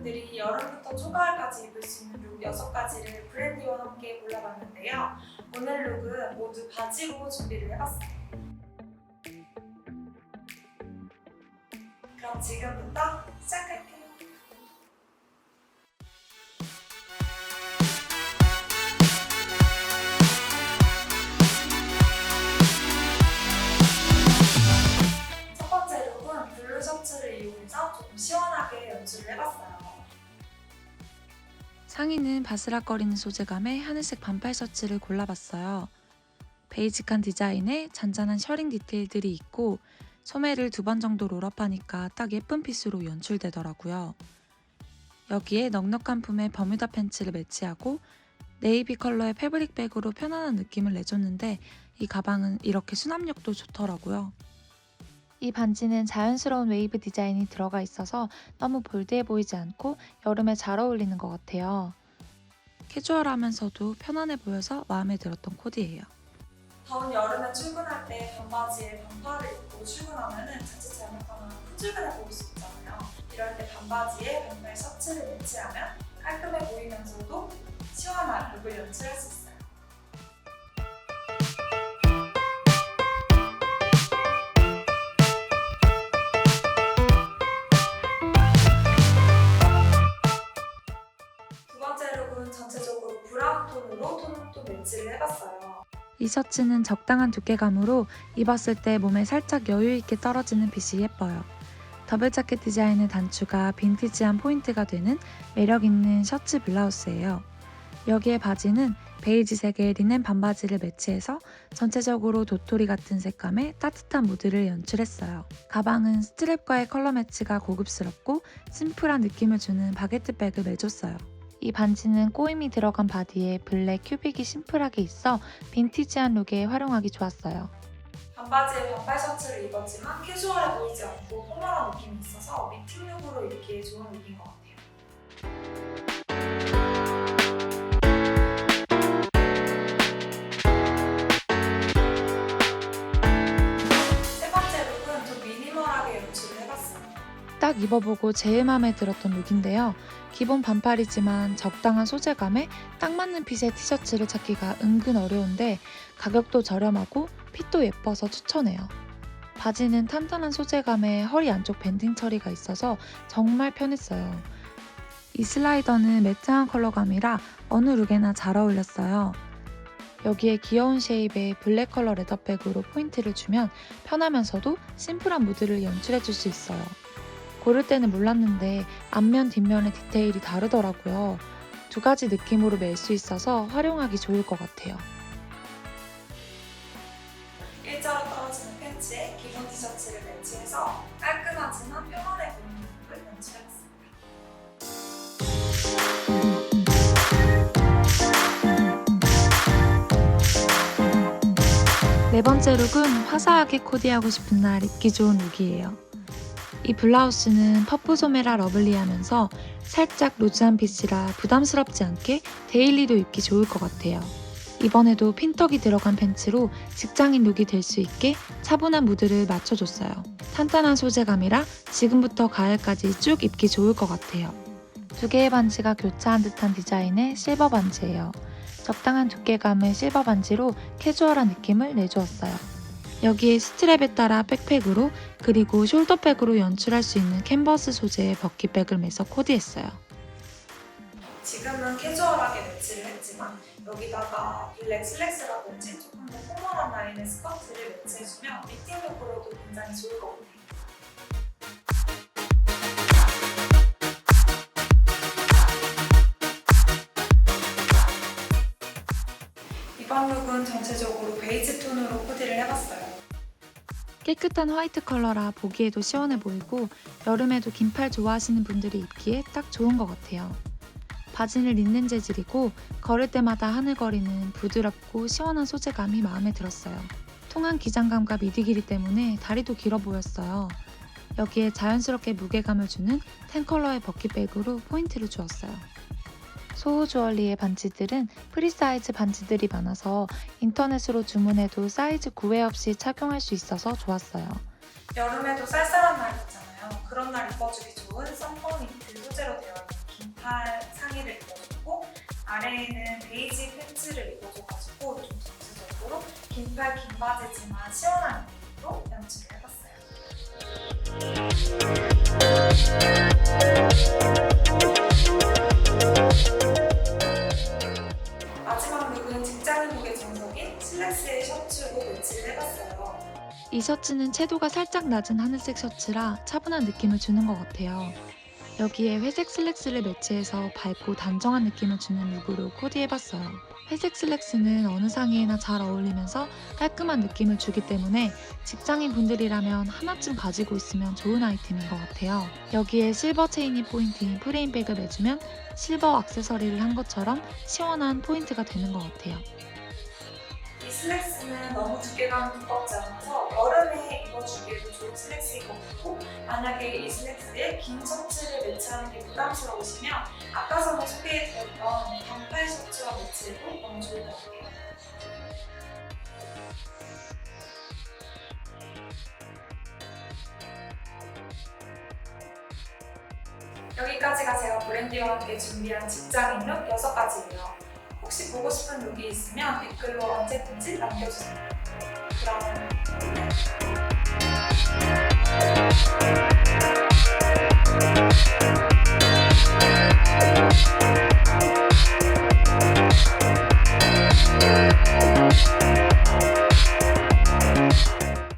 분들이 여름부터 초가을까지 입을 수 있는 룩 6가지를 브랜디와 함께 골라봤는데요. 오늘 룩은 모두 바지로 준비를 해봤어요. 그럼 지금부터 시작할게요. 첫 번째 룩은 블루 셔츠를 이용해서 조금 시원하게 연출을 해봤어요. 상의는 바스락거리는 소재감의 하늘색 반팔 셔츠를 골라봤어요. 베이직한 디자인에 잔잔한 셔링 디테일들이 있고 소매를 두 번 정도 롤업하니까 딱 예쁜 핏으로 연출되더라고요. 여기에 넉넉한 품의 버뮤다 팬츠를 매치하고 네이비 컬러의 패브릭 백으로 편안한 느낌을 내줬는데 이 가방은 이렇게 수납력도 좋더라고요. 이 반지는 자연스러운 웨이브 디자인이 들어가 있어서 너무 볼드해 보이지 않고 여름에 잘 어울리는 것 같아요. 캐주얼하면서도 편안해 보여서 마음에 들었던 코디예요. 더운 여름에 출근할 때 반바지에 반팔을 입고 출근하면 자칫 잘못하면 푸질근해 보일 수 있잖아요. 이럴 때 반바지에 반팔 셔츠를 매치하면 깔끔해 보이면서도 시원한 룩을 연출할 수 있어요. 매치를 해봤어요. 이 셔츠는 적당한 두께감으로 입었을 때 몸에 살짝 여유 있게 떨어지는 핏이 예뻐요. 더블 자켓 디자인의 단추가 빈티지한 포인트가 되는 매력 있는 셔츠 블라우스예요. 여기에 바지는 베이지색의 리넨 반바지를 매치해서 전체적으로 도토리 같은 색감의 따뜻한 무드를 연출했어요. 가방은 스트랩과의 컬러 매치가 고급스럽고 심플한 느낌을 주는 바게트 백을 매줬어요. 이 반지는 꼬임이 들어간 바디에 블랙 큐빅이 심플하게 있어 빈티지한 룩에 활용하기 좋았어요. 반바지에 반팔 셔츠를 입었지만 캐주얼해 보이지 않고 포멀한 느낌이 있어서 미팅 룩으로 입기에 좋은 룩인 것 같아요. 입어보고 제일 마음에 들었던 룩인데요. 기본 반팔이지만 적당한 소재감에 딱 맞는 핏의 티셔츠를 찾기가 은근 어려운데 가격도 저렴하고 핏도 예뻐서 추천해요. 바지는 탄탄한 소재감에 허리 안쪽 밴딩 처리가 있어서 정말 편했어요. 이 슬라이더는 매트한 컬러감이라 어느 룩에나 잘 어울렸어요. 여기에 귀여운 쉐입의 블랙 컬러 레더백으로 포인트를 주면 편하면서도 심플한 무드를 연출해줄 수 있어요. 고를 때는 몰랐는데 앞면 뒷면의 디테일이 다르더라고요. 두 가지 느낌으로 멜 수 있어서 활용하기 좋을 것 같아요. 일자로 떨어지는 팬츠에 기본 티셔츠를 매치해서 깔끔하지만 편안해 보이는 룩을 연출해봤습니다. 네 번째 룩은 화사하게 코디하고 싶은 날 입기 좋은 룩이에요. 이 블라우스는 퍼프 소매라 러블리하면서 살짝 루즈한 핏이라 부담스럽지 않게 데일리로 입기 좋을 것 같아요. 이번에도 핀턱이 들어간 팬츠로 직장인 룩이 될 수 있게 차분한 무드를 맞춰줬어요. 탄탄한 소재감이라 지금부터 가을까지 쭉 입기 좋을 것 같아요. 두 개의 반지가 교차한 듯한 디자인의 실버 반지예요. 적당한 두께감의 실버 반지로 캐주얼한 느낌을 내주었어요. 여기에 스트랩에 따라 백팩으로 그리고 숄더백으로 연출할 수 있는 캔버스 소재의 버킷백을 매서 코디했어요. 지금은 캐주얼하게 매치를 했지만 여기다가 블랙 슬랙스라든지 조금 더 포멀한 라인의 스커트를 매치해주면 미팅 룩으로도 굉장히 좋을 것 같아요. 이번 룩은 전체적으로 베이지 톤으로 코디를 해봤어요. 깨끗한 화이트 컬러라 보기에도 시원해 보이고 여름에도 긴 팔 좋아하시는 분들이 입기에 딱 좋은 것 같아요. 바지는 린넨 재질이고 걸을 때마다 하늘거리는 부드럽고 시원한 소재감이 마음에 들었어요. 통한 기장감과 미디 길이 때문에 다리도 길어 보였어요. 여기에 자연스럽게 무게감을 주는 텐 컬러의 버킷백으로 포인트를 주었어요. 소호 주얼리의 반지들은 프리사이즈 반지들이 많아서 인터넷으로 주문해도 사이즈 구애 없이 착용할 수 있어서 좋았어요. 여름에도 쌀쌀한 날 있잖아요. 그런 날 입어주기 좋은 썬버니트 소재로 되어 있는 반팔 상의를 입어줬고 아래에는 베이지 팬츠를 입어줘가지고 좀 전체적으로 긴팔 긴 바지지만 시원한 셔츠로 매치를 해봤어요. 이 셔츠는 채도가 살짝 낮은 하늘색 셔츠라 차분한 느낌을 주는 것 같아요. 여기에 회색 슬랙스를 매치해서 밝고 단정한 느낌을 주는 룩으로 코디해봤어요. 회색 슬랙스는 어느 상의에나 잘 어울리면서 깔끔한 느낌을 주기 때문에 직장인 분들이라면 하나쯤 가지고 있으면 좋은 아이템인 것 같아요. 여기에 실버 체인이 포인트인 프레임백을 매주면 실버 액세서리를 한 것처럼 시원한 포인트가 되는 것 같아요. 이 슬랙스는 너무 두께감이 두껍지 않아서 여름에 입어주기에도 좋은 슬랙스인 것 같고 만약에 이 슬랙스에 긴 셔츠를 매치하는 게 부담스러우시면 아까 전에 소개해드렸던 반팔 셔츠와 매치해도 너무 좋을 것 같아요. 여기까지가 제가 브랜디와 함께 준비한 직장인 룩 6가지예요. 혹시 보고 싶은 룩이 있으면 댓글로 언제든지 남겨주세요. 그럼.